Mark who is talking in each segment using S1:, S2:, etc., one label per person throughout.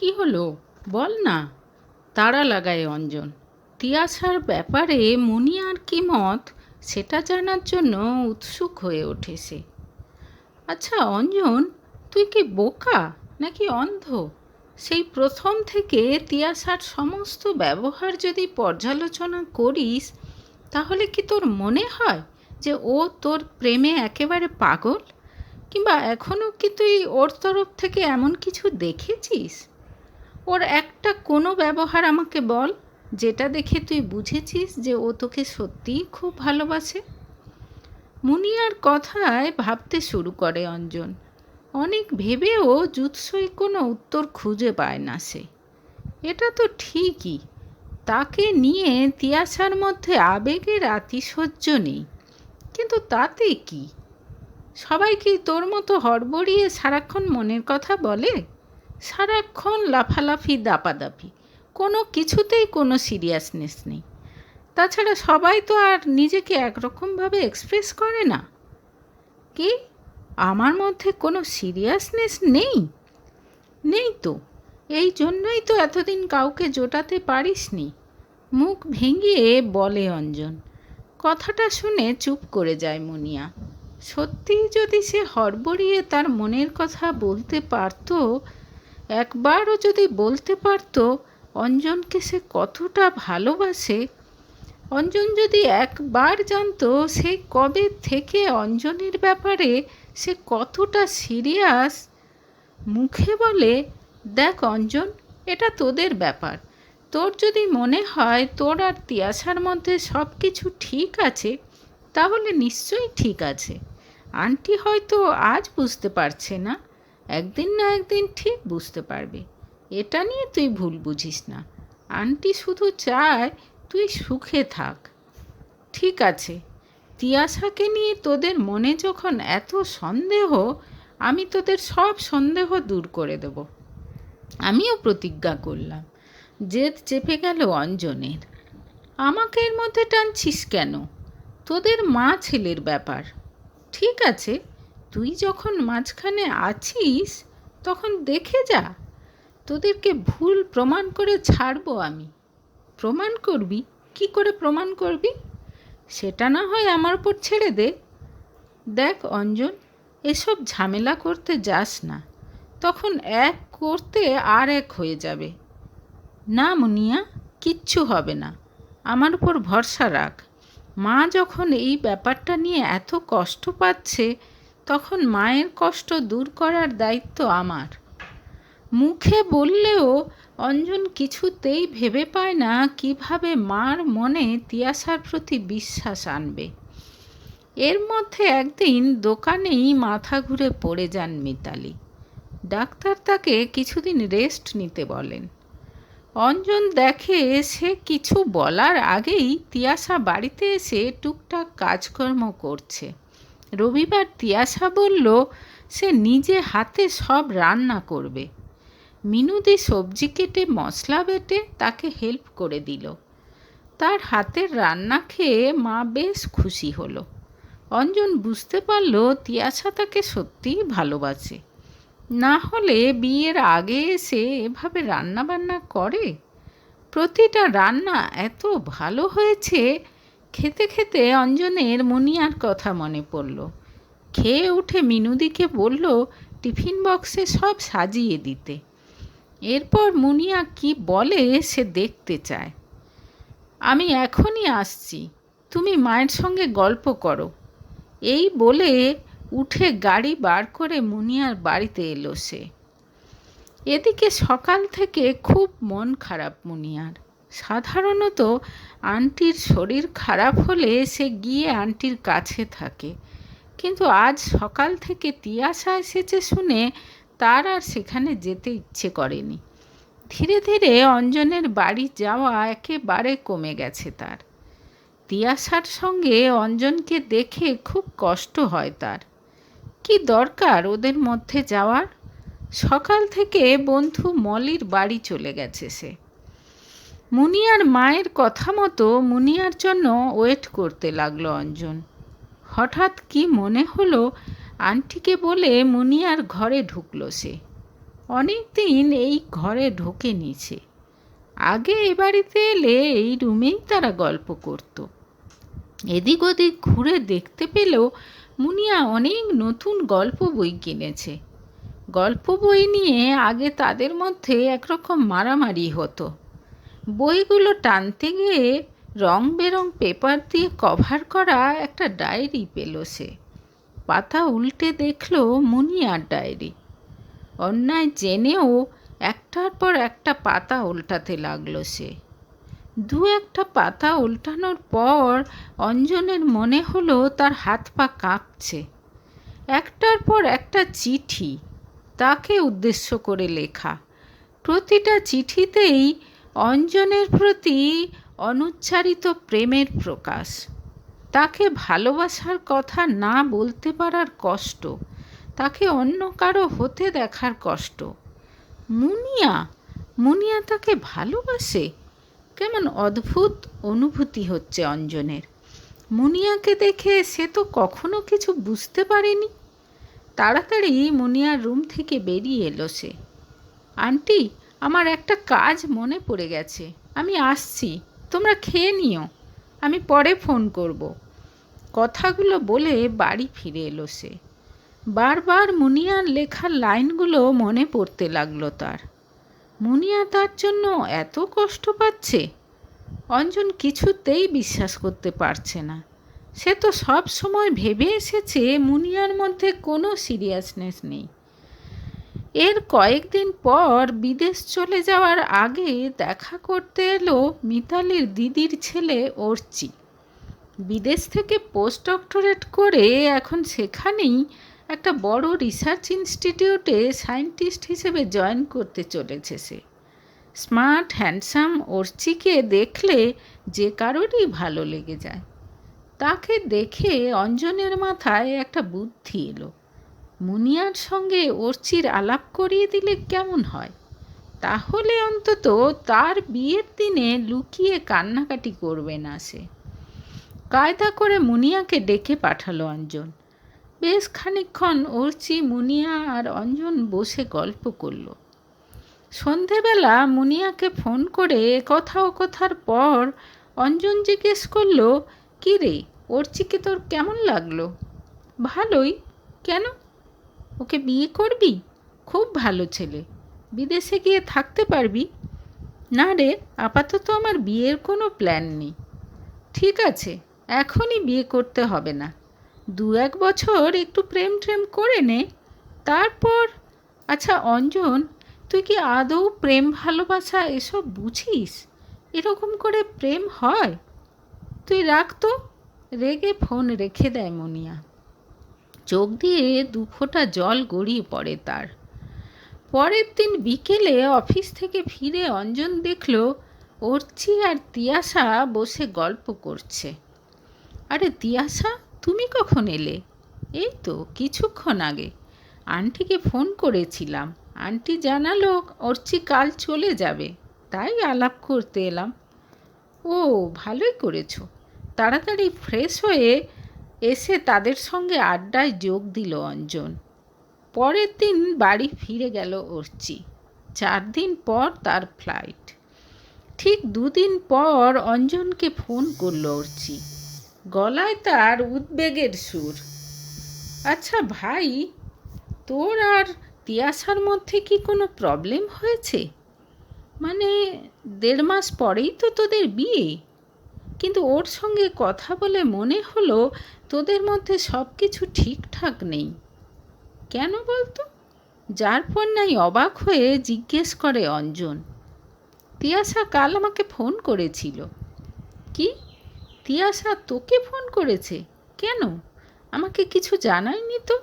S1: কি হলো? বল না। তাড়া লাগায় অঞ্জন। তিয়াসার ব্যাপারে মুনিয়ার কি মত, সেটা জানার জন্য উৎসুক হয়ে ওঠে সে আচ্ছা অঞ্জন, তুই কি বোকা নাকি অন্ধ? সেই প্রথম থেকে তিয়াসার সমস্ত ব্যবহার যদি পর্যালোচনা করিস, তাহলে কি তোর মনে হয় যে ও তোর প্রেমে একেবারে পাগল? কিংবা এখনও কি তুই ওর তরফ থেকে এমন কিছু দেখেছিস? ওর একটা কোনো ব্যবহার আমাকে বল, যেটা দেখে তুই বুঝেছিস যে ও তোকে সত্যিই খুব ভালোবাসে? মুনিয়ার কথায় ভাবতে শুরু করে অঞ্জন। অনেক ভেবেও জুৎসই কোনো উত্তর খুঁজে পায় না সে। এটা তো ঠিকই, তাকে নিয়ে তিয়াসার মধ্যে আবেগের আতিশয্য নেই, কিন্তু তাতে কি? সবাই কি তোর মতো হড়বড়িয়ে সারাক্ষণ মনের কথা বলে? সারাক্ষণ লাফালাফি, দাপাদাপি। কোনো কিছুতেই কোনো সিরিয়াসনেস নেই। তাছাড়া সবাই তো আর নিজেকে একরকমভাবে এক্সপ্রেস করে না। কি? আমার মধ্যে কোনো সিরিয়াসনেস নেই? নেই তো। এই জন্যই তো এতদিন কাউকে জোটাতে পারিসনি। মুখ ভেঙিয়ে বলে অঞ্জন। কথাটা শুনে চুপ করে যায় মুনিয়া। সত্যিই যদি সে হড়বড়িয়ে তার মনের কথা বলতে পারত একবারও যদি বলতে পারত অঞ্জনকে সে কতটা ভালোবাসে। অঞ্জন যদি একবার জানতো সে কবে থেকে অঞ্জনের ব্যাপারে সে কতটা সিরিয়াস, মুখে বলে, দেখ অঞ্জন, এটা তোদের ব্যাপার। তোর যদি মনে হয় তোর আর তিয়াসার মধ্যে সব কিছু ঠিক আছে, তাহলে নিশ্চয়ই ঠিক আছে। আন্টি হয়তো আজ বুঝতে পারছে না। একদিন না একদিন ঠিক বুঝতে পারবে। এটা নিয়ে তুই ভুল বুঝিস না। আন্টি শুধু চায় তুই সুখে থাক। ঠিক আছে তিয়াসাকে নিয়ে তোদের মনে যখন এত সন্দেহ, আমি তোদের সব সন্দেহ দূর করে দেব। আমিও প্রতিজ্ঞা করলাম। জেদ চেপে গেল অঞ্জনের। আমাকে এর মধ্যে টানছিস কেন? তোদের মা ছেলের ব্যাপার। ঠিক আছে তুই যখন মাঝখানে আছিস, তখন দেখে যা। তোদেরকে ভুল প্রমাণ করে ছাড়বো আমি। প্রমাণ করবি? কি করে প্রমাণ করবি? সেটা না হয় আমার উপর ছেড়ে দে। দেখ অঞ্জন, এসব ঝামেলা করতে যাস না। তখন এক করতে আর এক হয়ে যাবে। না মুনিয়া, কিচ্ছু হবে না। আমার উপর ভরসা রাখ। মা যখন এই ব্যাপারটা নিয়ে এত কষ্ট পাচ্ছে তখন মায়ের কষ্ট দূর করার দায়িত্ব আমার। মুখে বললেও অঞ্জন কিছুতেই ভেবে পায় না কীভাবে মার মনে তিয়াসার প্রতি বিশ্বাস আনবে। এর মধ্যে একদিন দোকানেই মাথা ঘুরে পড়ে যান মিতালি। ডাক্তার তাকে কিছুদিন রেস্ট নিতে বলেন। অঞ্জন দেখে সে কিছু বলার আগেই তিয়াসা বাড়িতে এসে টুকটাক কাজকর্ম করছে। রবিবার তিয়াসা বলল, সে নিজে হাতে সব রান্না করবে। মিনুদি সবজি কেটে মশলা বেটে তাকে হেল্প করে দিল। তার হাতের রান্না খেয়ে মা বেশ খুশি হলো। অঞ্জন বুঝতে পারল তিয়াসা তাকে সত্যিই ভালোবাসে। না হলে বিয়ের আগে এসে এভাবে রান্নাবান্না করে? প্রতিটা রান্না এত ভালো হয়েছে খেতে খেতে অঞ্জনের মুনিয়ার কথা মনে পড়ল। খেয়ে উঠে মিনুদিকে বলল, টিফিন বক্সে সব সাজিয়ে দিতে। এরপর মুনিয়া কি বলে সে দেখতে চায়। আমি এখনই আসছি, তুমি মায়ের সঙ্গে গল্প করো এই বলে উঠে গাড়ি বার করে মুনিয়ার বাড়িতে এলো সে। এদিকে সকাল থেকে খুব মন খারাপ মুনিয়ার। সাধারণত আন্টির শরীর খারাপ হলে সে গিয়ে আন্টির কাছে থাকে। কিন্তু আজ সকাল থেকে তিয়াসা এসেছে শুনে তার আর সেখানে যেতে ইচ্ছে করেনি। ধীরে ধীরে অঞ্জনের বাড়ি যাওয়া একেবারে কমে গেছে তার। তিয়াসার সঙ্গে অঞ্জনকে দেখে খুব কষ্ট হয় তার। কি দরকার ওদের মধ্যে যাওয়ার? সকাল থেকে বন্ধু মলির বাড়ি চলে গেছে সে। মুনিয়ার মায়ের কথা মতো মুনিয়ার জন্য ওয়েট করতে লাগল অঞ্জন। হঠাৎ কি মনে হলো, আন্টিকে বলে মুনিয়ার ঘরে ঢুকলো সে। অনেক দিন এই ঘরে ঢোকে নিছে আগে এ বাড়িতে এলে এই রুমেই তারা গল্প করত। এদিক ওদিক ঘুরে দেখতে পেলেও মুনিয়া অনেক নতুন গল্প বই কিনেছে। গল্প বই নিয়ে আগে তাদের মধ্যে একরকম মারামারি হতো। বইগুলো টানতে গিয়ে রং বেরং পেপার দিয়ে কভার করা একটা ডায়েরি পেল সে। পাতা উল্টে দেখল মুনিয়ার ডায়েরি অন্যায় জেনেও একটার পর একটা পাতা উল্টাতে লাগল সে। দু একটা পাতা উল্টানোর পর অঞ্জনের মনে হলো তার হাত পা কাঁপছে। একটার পর একটা চিঠি, তাকে উদ্দেশ্য করে লেখা। প্রতিটা চিঠিতেই অঞ্জনের প্রতি অনুচ্চারিত প্রেমের প্রকাশ। তাকে ভালোবাসার কথা না বলতে পারার কষ্ট, তাকে অন্য কারও হতে দেখার কষ্ট। মুনিয়া মুনিয়া তাকে ভালোবাসে? কেমন অদ্ভুত অনুভূতি হচ্ছে অঞ্জনের। মুনিয়াকে দেখে সে তো কখনো কিছু বুঝতে পারেনি। তাড়াতাড়ি মুনিয়ার রুম থেকে বেরিয়ে এলো সে। আন্টি আমার একটা কাজ মনে পড়ে গেছে। আমি আসছি। তোমরা খেয়ে নিও। আমি পরে ফোন করব। কথাগুলো বলে বাড়ি ফিরে এলো সে। বারবার মুনিয়ার লেখার লাইনগুলো মনে পড়তে লাগল তার। মুনিয়া তার জন্য এত কষ্ট পাচ্ছে? অঞ্জন কিছুতেই বিশ্বাস করতে পারছে না। সে তো সব সময় ভেবে এসেছে মুনিয়ার মধ্যে কোনো সিরিয়াসনেস নেই। এর কয়েকদিন পর বিদেশ চলে যাওয়ার আগে দেখা করতে এলো মিতালির দিদির ছেলে অর্চি। বিদেশ থেকে পোস্ট ডক্টরেট করে এখন সেখানেই একটা বড় রিসার্চ ইনস্টিটিউটে সায়েন্টিস্ট হিসেবে জয়েন করতে চলেছে সে। স্মার্ট, হ্যান্ডসাম অর্চিকে দেখলে যে কারোরই ভালো লেগে যায়। তাকে দেখে অঞ্জনের মাথায় একটা বুদ্ধি এলো। মুনিয়ার সঙ্গে অর্চির আলাপ করিয়ে দিলে কেমন হয়? তাহলে অন্তত তার বিয়ের দিনে লুকিয়ে কান্নাকাটি করবে না সে। কায়দা করে মুনিয়াকে ডেকে পাঠালো অঞ্জন। বেশ খানিক্ষণ অর্চি, মুনিয়া আর অঞ্জন বসে গল্প করল। সন্ধেবেলা মুনিয়াকে ফোন করে কথা ও কথার পর অঞ্জন জিজ্ঞেস করল, কী রে, অর্চিকে তোর কেমন লাগল? ভালোই। কেন? ওকে বিয়ে করবি? খুব ভালো ছেলে। বিদেশে গিয়ে থাকতে পারবি? না রে, আপাতত আমার বিয়ের কোনো প্ল্যান নেই। ঠিক আছে, এখনই বিয়ে করতে হবে না। দু এক বছর একটু প্রেম ট্রেম করে নে। তারপর আচ্ছা অঞ্জন, তুই কি আদৌ প্রেম ভালোবাসা এসব বুঝিস? এরকম করে প্রেম হয়? তুই রাখ তো। রেগে ফোন রেখে দেয় মনিয়া। চোখ দিয়ে দু ফোঁটা জল গড়িয়ে পড়ে তার। পরের দিন বিকেলে অফিস থেকে ফিরে অঞ্জন দেখল, অর্চি আর তিয়াসা বসে গল্প করছে। আরে তিয়াসা তুমি কখন এলে? এই তো কিছুক্ষণ আগে। আন্টিকে ফোন করেছিলাম। আন্টি জানালো, অর্চি কাল চলে যাবে। তাই আলাপ করতে এলাম। ও, ভালোই করেছ। তাড়াতাড়ি ফ্রেশ হয়ে এসে তাদের সঙ্গে আড্ডায় যোগ দিল অঞ্জন। পরের দিন বাড়ি ফিরে গেল অর্চি। চার দিন পর তার ফ্লাইট ঠিক দুদিন পর অঞ্জনকে ফোন করল অর্চি। গলায় তার উদ্বেগের সুর। আচ্ছা ভাই, তোর আর তিয়াসার মধ্যে কি কোনো প্রবলেম হয়েছে? মানে দেড় মাস পরেই তো তোদের বিয়ে। কিন্তু ওর সঙ্গে কথা বলে মনে হলো তোদের মধ্যে সব কিছু ঠিকঠাক নেই। কেন বলতো? যার পর নাই অবাক হয়ে জিজ্ঞেস করে অঞ্জন। তিয়াসা কাল আমাকে ফোন করেছিল। কি? তিয়াসা তোকে ফোন করেছে? কেন? আমাকে কিছু জানায়নি তো?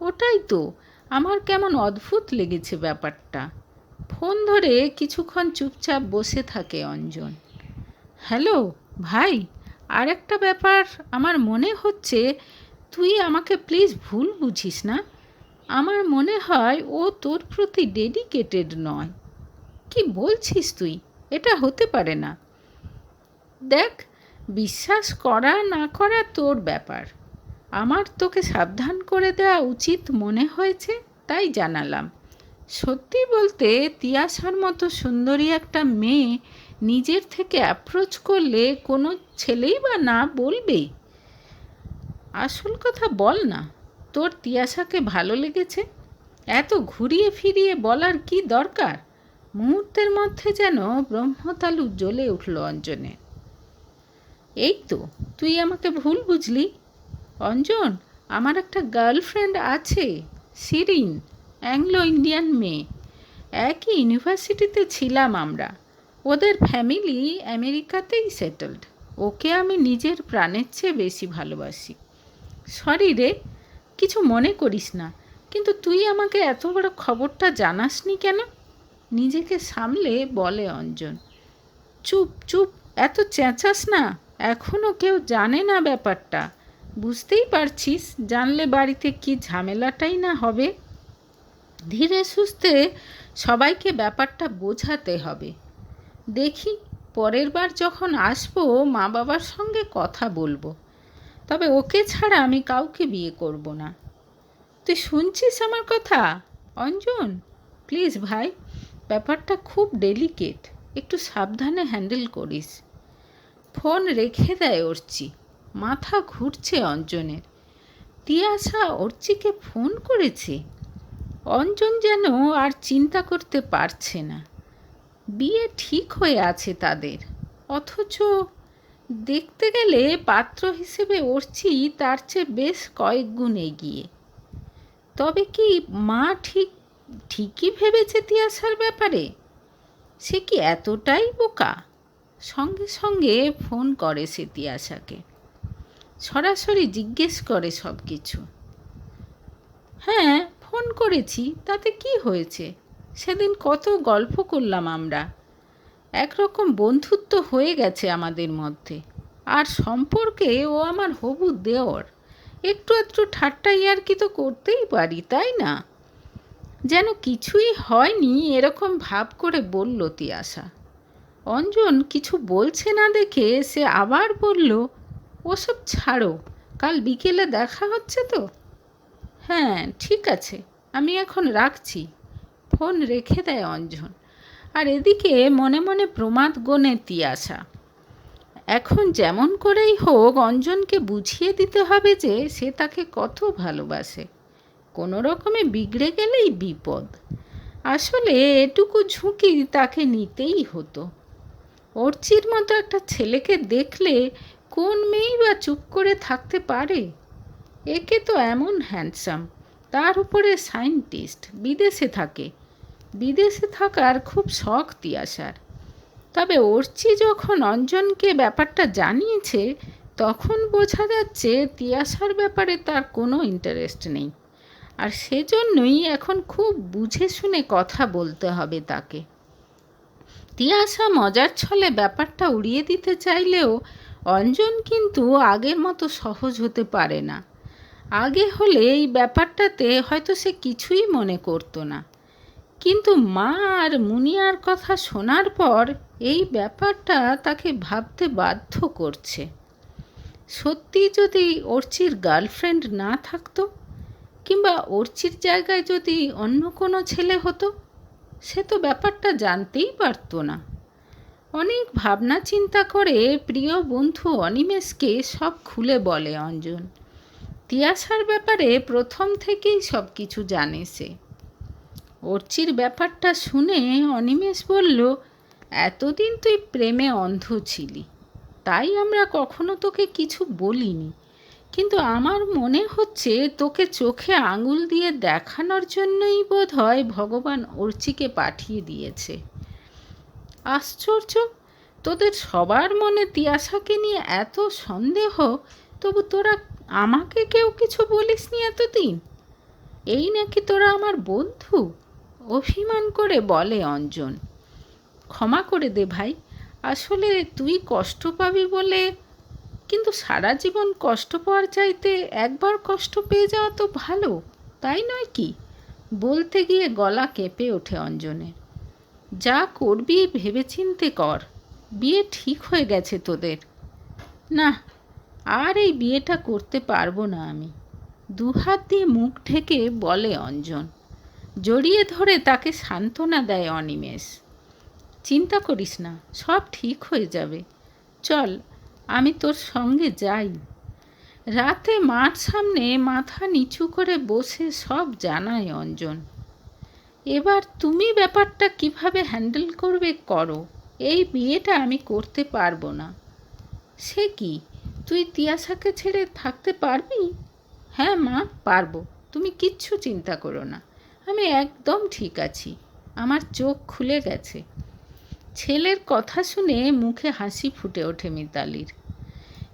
S1: ওটাই তো, আমার কেমন অদ্ভুত লেগেছে ব্যাপারটা। ফোন ধরে কিছুক্ষণ চুপচাপ বসে থাকে অঞ্জন। হ্যালো, ভাই আর একটা ব্যাপার আমার মনে হচ্ছে, তুই আমাকে প্লিজ ভুল বুঝিস না। আমার মনে হয় ও তোর প্রতি ডেডিকেটেড নয়। কি বলছিস তুই? এটা হতে পারে না। দেখ, বিশ্বাস করা না করা তোর ব্যাপার। আমার তোকে সাবধান করে দেওয়া উচিত মনে হয়েছে, তাই জানালাম। সত্যি বলতে তিয়াসার মতো সুন্দরী একটা মেয়ে নিজের থেকে অ্যাপ্রোচ করলে কোনো ছেলেই বা না বলবে। আসল কথা বল না, তোর তিয়াশাকে ভালো লেগেছে? এত ঘুরিয়ে ফিরিয়ে বলার কি দরকার? মুহূর্তের মধ্যে যেন ব্রহ্মতালু জ্বলে উঠল অঞ্জনের এই তো, তুই আমাকে ভুল বুঝলি। অঞ্জন, আমার একটা গার্লফ্রেন্ড আছে সিরিন অ্যাংলো ইন্ডিয়ান মেয়ে। একই ইউনিভার্সিটিতে ছিলাম আমরা। ওদের ফ্যামিলি আমেরিকাতেই সেটেলড ওকে আমি নিজের প্রাণের চেয়ে বেশি ভালোবাসি। সরি রে, কিছু মনে করিস না, কিন্তু তুই আমাকে এত বড় খবরটা জানাসনি কেন? নিজেকে সামলে বলে অঞ্জন। চুপ চুপ, এত চেঁচাস না এখনও কেউ জানে না ব্যাপারটা। বুঝতেই পারছিস, জানলে বাড়িতে কি ঝামেলাটাই না হবে। ধীরে সুস্থে সবাইকে ব্যাপারটা বোঝাতে হবে। দেখি, পরের বার যখন আসব মা বাবার সঙ্গে কথা বলব। তবে ওকে ছাড়া আমি কাউকে বিয়ে করব না। তুই শুনছিস আমার কথা? অঞ্জন প্লিজ ভাই, ব্যাপারটা খুব ডেলিকেট একটু সাবধানে হ্যান্ডেল করিস। ফোন রেখে দেয় অর্চি। মাথা ঘুরছে অঞ্জনের। তিয়াসা অর্চিকে ফোন করেছে? অঞ্জন যেন আর চিন্তা করতে পারছে না। বিয়ে ঠিক হয়ে আছে তাদের। অথচ দেখতে গেলে পাত্র হিসেবে অর্চি তার চেয়ে বেশ কয়েক গুণ এগিয়ে। তবে কি মা ঠিক, ঠিকই ভেবেছে তিয়াসার ব্যাপারে? সে কি এতটাই বোকা? সঙ্গে সঙ্গে ফোন করে সে তিয়াসাকে সরাসরি জিজ্ঞেস করে সব কিছু হ্যাঁ ফোন করেছি, তাতে কি হয়েছে? সেদিন কত গল্প করলাম আমরা। একরকম বন্ধুত্ব হয়ে গেছে আমাদের মধ্যে। আর সম্পর্কে ও আমার হবু দেওর, একটু একটু ঠাট্টা ইয়ার্কি তো করতেই পারি, তাই না? যেন কিছুই হয়নি এরকম ভাব করে বলল তিয়াসা অঞ্জন কিছু বলছে না দেখে সে আবার বলল, ওসব ছাড়ো, কাল বিকেলে দেখা হচ্ছে তো? হ্যাঁ ঠিক আছে, আমি এখন রাখছি। ফোন রেখে দেয় অঞ্জন। আর এদিকে মনে মনে প্রমাদ গনে তিয়াসা এখন যেমন করেই হোক, অঞ্জনকে বুঝিয়ে দিতে হবে যে সে তাকে কত ভালোবাসে। কোনো রকমে বিগড়ে গেলেই বিপদ। আসলে এটুকু ঝুঁকি তাকে নিতেই হতো। অর্চির মতো একটা ছেলেকে দেখলে কোন মেয়েই বা চুপ করে থাকতে পারে? একে তো এমন হ্যান্ডসাম, তার উপরে সায়েন্টিস্ট, বিদেশে থাকে। বিদেশে থাকার খুব শখ তিয়াসার তবে অর্চি যখন অঞ্জনকে ব্যাপারটা জানিয়েছে, তখন বোঝা যাচ্ছে তিয়াসার ব্যাপারে তার কোনো ইন্টারেস্ট নেই। আর সেজন্যই এখন খুব বুঝে শুনে কথা বলতে হবে তাকে। তিয়াসা মজার ছলে ব্যাপারটা উড়িয়ে দিতে চাইলেও অঞ্জন কিন্তু আগের মতো সহজ হতে পারে না। আগে হলে এই ব্যাপারটাতে হয়তো সে কিছুই মনে করতো না। কিন্তু মা আর মুনিয়ার কথা শোনার পর এই ব্যাপারটা তাকে ভাবতে বাধ্য করছে। সত্যি যদি অর্চির গার্লফ্রেন্ড না থাকতো কিংবা অর্চির জায়গায় যদি অন্য কোনো ছেলে হতো, সে তো ব্যাপারটা জানতেই পারতো না। অনেক ভাবনা চিন্তা করে প্রিয় বন্ধু অনিমেষকে সব খুলে বলে অঞ্জন। তিয়াসার ব্যাপারে প্রথম থেকেই সব কিছু জানে সে। অর্চির ব্যাপারটা শুনে অনিমেষ বলল, এতদিন তুই প্রেমে অন্ধ ছিলি, তাই আমরা কখনো তোকে কিছু বলিনি। কিন্তু আমার মনে হচ্ছে তোকে চোখে আঙুল দিয়ে দেখানোর জন্যই বোধ হয় ভগবান অর্চিকে পাঠিয়ে দিয়েছে। আশ্চর্য! তোদের সবার মনে তিয়াশাকে নিয়ে এত সন্দেহ, তবু তোরা আমাকে কেউ কিছু বলিসনি এতদিন? এই নাকি তোরা আমার বন্ধু? অভিমান করে বলে অঞ্জন, ক্ষমা করে দে ভাই, আসলে তুই কষ্ট পাবি বলে, কিন্তু সারা জীবন কষ্ট পাওয়ার চাইতে একবার কষ্ট পেয়ে যাওয়া তো ভালো, তাই নয় কি? বলতে গিয়ে গলা কেঁপে ওঠে অঞ্জনের, যা করবি ভেবেচিন্তে কর, বিয়ে ঠিক হয়ে গেছে তোদের। না, আর এই বিয়েটা করতে পারব না আমি। দুহাত দিয়ে মুখ ঢেকে বলে অঞ্জন জড়িয়ে ধরে তাকে সান্ত্বনা দেয় অনিমেষ। চিন্তা করিস না, সব ঠিক হয়ে যাবে। চল, আমি তোর সঙ্গে যাই। রাতে মার সামনে মাথা নিচু করে বসে সব জানায় অঞ্জন। এবার তুমি ব্যাপারটা কীভাবে হ্যান্ডেল করবে করো, এই বিয়েটা আমি করতে পারব না। সে কি, তুই তিয়াশাকে ছেড়ে থাকতে পারবি? হ্যাঁ মা, পারব, তুমি কিচ্ছু চিন্তা করো না। আমি একদম ঠিক আছি। আমার চোখ খুলে গেছে। ছেলের কথা শুনে মুখে হাসি ফুটে ওঠে মিতালির।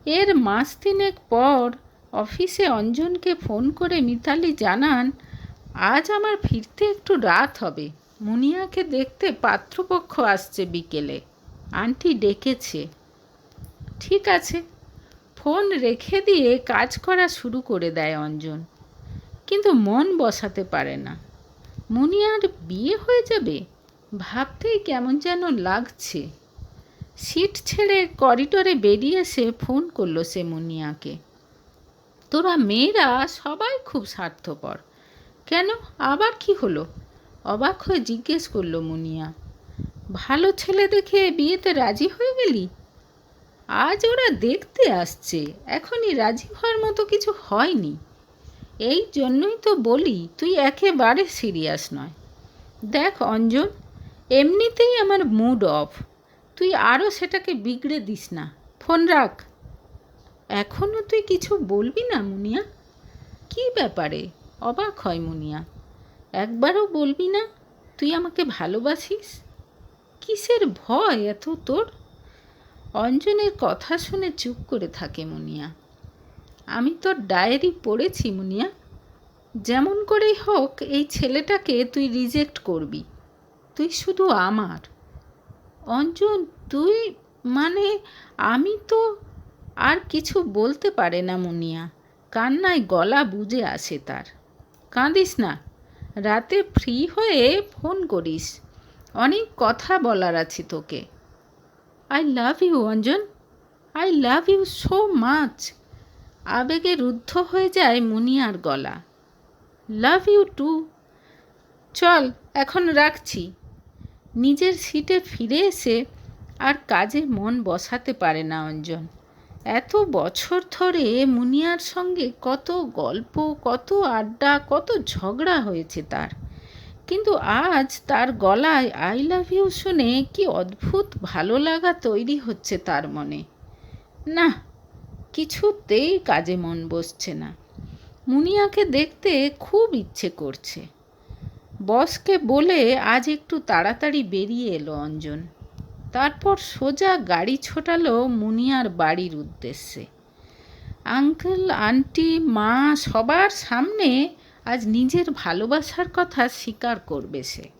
S1: এর মাস তিনেক পর অফিসে অঞ্জনকে ফোন করে মিতালি জানান, আজ আমার ফিরতে একটু রাত হবে। মুনিয়াকে দেখতে পাত্রপক্ষ আসছে বিকেলে। আন্টি ডেকেছে। ঠিক আছে। ফোন রেখে দিয়ে কাজ করা শুরু করে দেয় অঞ্জন। কিন্তু মন বসাতে পারে না। মুনিয়ার বিয়ে হয়ে যাবে? ভাবতেই কেমন যেন লাগছে। সিট ছেড়ে করিডোরে বেরিয়ে এসে ফোন করল সে মুনিয়াকে। তোরা মেয়েরা সবাই খুব স্বার্থপর। কেন? আবার কি হলো? অবাক হয়ে জিজ্ঞেস করল মুনিয়া। ভালো ছেলে দেখে বিয়েতে রাজি হয়ে গেলি? আজ ওরা দেখতে আসছে। এখনই রাজি হওয়ার মতো কিছু হয়নি। এই জন্যই তো বলি, তুই একেবারে সিরিয়াস নয়। দেখ অঞ্জন, এমনিতেই আমার মুড অফ। তুই আরও সেটাকে বিগড়ে দিস না। ফোন রাখ। এখনও তুই কিছু বলবি না, মুনিয়া? কি ব্যাপারে? অবাক হয় মুনিয়া। একবারও বলবি না? তুই আমাকে ভালোবাসিস? কিসের ভয় এত তোর? অঞ্জনের কথা শুনে চুপ করে থাকে মুনিয়া। আমি তো ডায়েরি পড়েছি, মুনিয়া। যেমন করেই হোক, এই ছেলেটাকে তুই রিজেক্ট করবি। তুই শুধু আমার। অঞ্জন, তুই মানে আমি তো আর কিছু বলতে পারে না, মুনিয়া। কান্নায় গলা বুঝে আসে তার। কাঁদিস না। রাতে ফ্রি হয়ে ফোন করিস। অনেক কথা বলার আছে তোকে। I love you Anjan. I love you so much আবেগে রুদ্ধ হয়ে যায় মুনিয়ার গলা। Love you too. চল, এখন রাখছি। নিজের সিটে ফিরে এসে আর কাজে মন বসাতে পারে না অঞ্জন। এত বছর ধরে মুনিয়ার সঙ্গে কত গল্প, কত আড্ডা, কত ঝগড়া হয়েছে তার। কিন্তু আজ তার গলায় আই লাভ ইউ শুনে কি অদ্ভুত ভালো লাগা তৈরি হচ্ছে তার মনে। না কিছুতেই কাজে মন বসছে না। মুনিয়াকে দেখতে খুব ইচ্ছে করছে। বসকে বলে আজ একটু তাড়াতাড়ি বেরিয়ে এলো অঞ্জন। তারপর সোজা গাড়ি ছোটালো মুনিয়ার বাড়ির উদ্দেশ্যে। আঙ্কেল, আন্টি, মা সবার সামনে আজ নিজের ভালোবাসার কথা স্বীকার করবে সে।